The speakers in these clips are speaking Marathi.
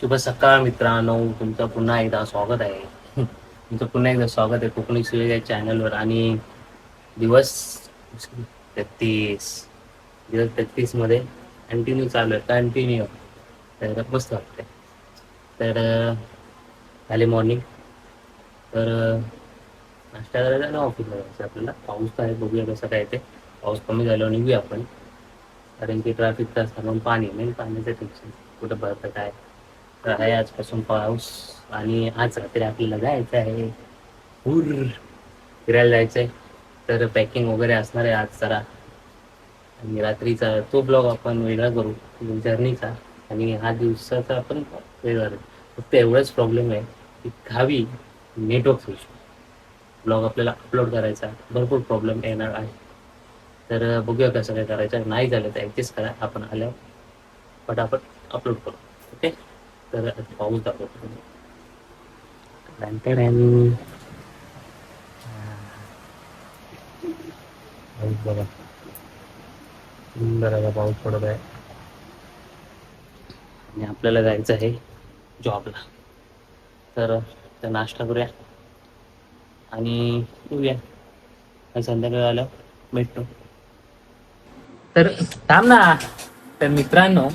शुभ सकाळ मित्रांनो. तुमचं पुन्हा एकदा स्वागत आहे. तुमचं पुन्हा एकदा स्वागत आहे कोकणी सुयोग या चॅनलवर. आणि दिवस तेहतीस. दिवस तेहतीसमध्ये कंटिन्यू चालू आहे. कंटिन्यू तर मस्त वाटतंय. तर अं, झाले मॉर्निंग तर नाश्ता करायचा ना ऑफिसला जायचं आपल्याला? पाऊस तर आहे बघूया कसं काय ते. पाऊस कमी झाल्यावर निघूया आपण. कारण की ट्रॅफिकचा म्हणून पाणी मेन पाण्याचं टेन्शन कुठं भरतं काय? तर आहे आजपासून पाऊस आणि आज रात्री आपल्याला जायचं आहे. पूर फिरायला जायचं आहे तर पॅकिंग वगैरे असणार आहे आज जरा. आणि रात्रीचा तो ब्लॉग आपण वेगळा करू. जर्नीचा आणि हा दिवसाचा आपण वेगळा. करू फक्त एवढाच प्रॉब्लेम आहे की गावी नेटवर्क इश्यू ब्लॉग आपल्याला अपलोड करायचा. भरपूर प्रॉब्लेम येणार आहे. तर बघूया कसं काय करायचं. नाही झालं तर ॲडजस्ट करा. आपण आल्यावर पटापट अपलोड करू. तर पाऊस दाखवतो. नंतर आणि पाऊस बघा. सुंदर पाऊस पडत आहे. आणि आपल्याला जायचं आहे जॉबला. तर तर नाश्ता करूया. आणि येऊया. संध्याकाळ संध्याकाळी आलं भेटतो. तर थांब ना. तर मित्रांनो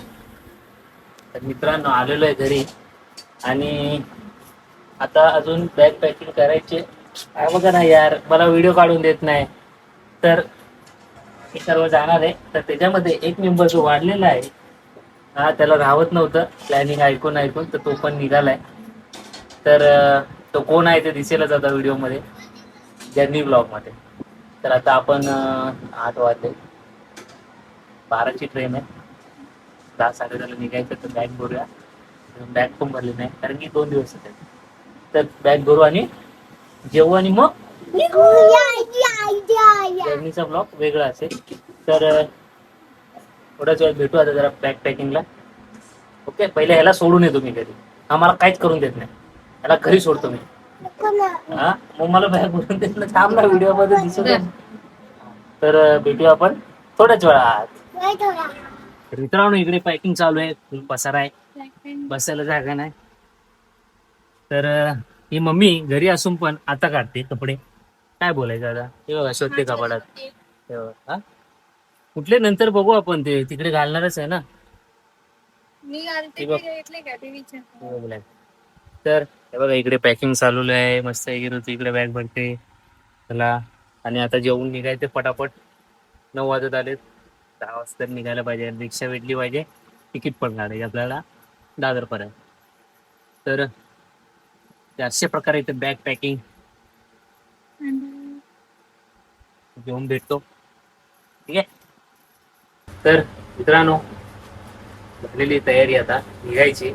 तर मित्रांनो आलेलो आहे घरी. आणि आता अजून बॅग पॅकिंग करायचे. काय बघा ना यार मला व्हिडिओ काढून देत नाही. तर हे सर्व जाणार आहे. तर त्याच्यामध्ये एक मेंबर जो वाढलेला आहे हा त्याला राहत नव्हतं. प्लॅनिंग ऐकून ऐकून तर तो पण निघालाय. तर तो कोण आहे ते दिसेलच आता व्हिडिओमध्ये जर्नी ब्लॉगमध्ये तर आता आपण आठ वाजले बाराची ट्रेन आहे. दहा साडे दहाला निघायचं तर बॅग भरूया. बॅग पण भरली नाही कारण की दोन दिवस होते. तर बॅग भरू आणि जेवू आणि मग जर्नीचा ब्लॉक वेगळा असेल. तर थोड्याच वेळात भेटू आता जरा बॅग पॅकिंगला ओके? पहिले ह्याला सोडून येतो मी घरी. हा मला काहीच करून देत नाही. ह्याला घरी सोडतो मी. हा? मग मला बॅग भरून देत नाही. थांब ना व्हिडिओमध्ये दिसत आहे. तर भेटू भेटूया आपण थोड्याच वेळात. मित्रांनो इकडे पॅकिंग चालू आहे. पसारा आहे बसायला जागा नाही. तर ही मम्मी घरी असून पण आता काढते कपडे. काय बोलायचं आता? हे बघा शोधते कपाडात? कुठले नंतर बघू आपण ते. तिकडे घालणारच आहे ना. तर हे बघा इकडे पॅकिंग चालू आहे. मस्त इकडे बॅग भरते. चला. आणि आता जेवून निघायचे पटापट नऊ वाजत आले दहा वाजता निघायला पाहिजे. रिक्षा भेटली पाहिजे. तिकीट पण काढायचे आपल्याला दादरपर्यंत. तर चारशे अशा प्रकारे इथे बॅग पॅकिंग घेऊन भेटतो. ठीक आहे? तर मित्रांनो झालेली तयारी आता निघायची.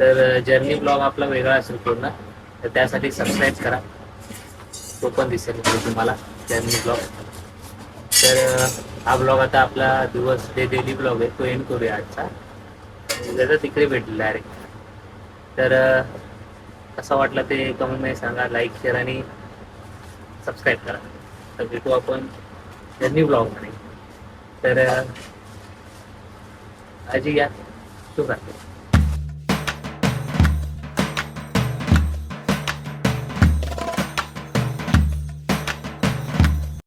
तर जर्नी ब्लॉग आपला वेगळा असेल पूर्ण. तर त्यासाठी सबस्क्राईब करा. तो पण दिसेल तुम्हाला जर्नी ब्लॉग. तर हा ब्लॉग आता आपला दिवस डे डेली ब्लॉग आहे तो एंड करूया आजचा. त्याचा तिकडे भेटलं डायरेक्ट तर अं, कसा वाटला ते कमेंटमध्ये सांगा लाईक शेअर आणि सबस्क्राईब करा. तर भेटू आपण जर्नी ब्लॉगमध्ये तर आजी या. घ्या शुभ रात्री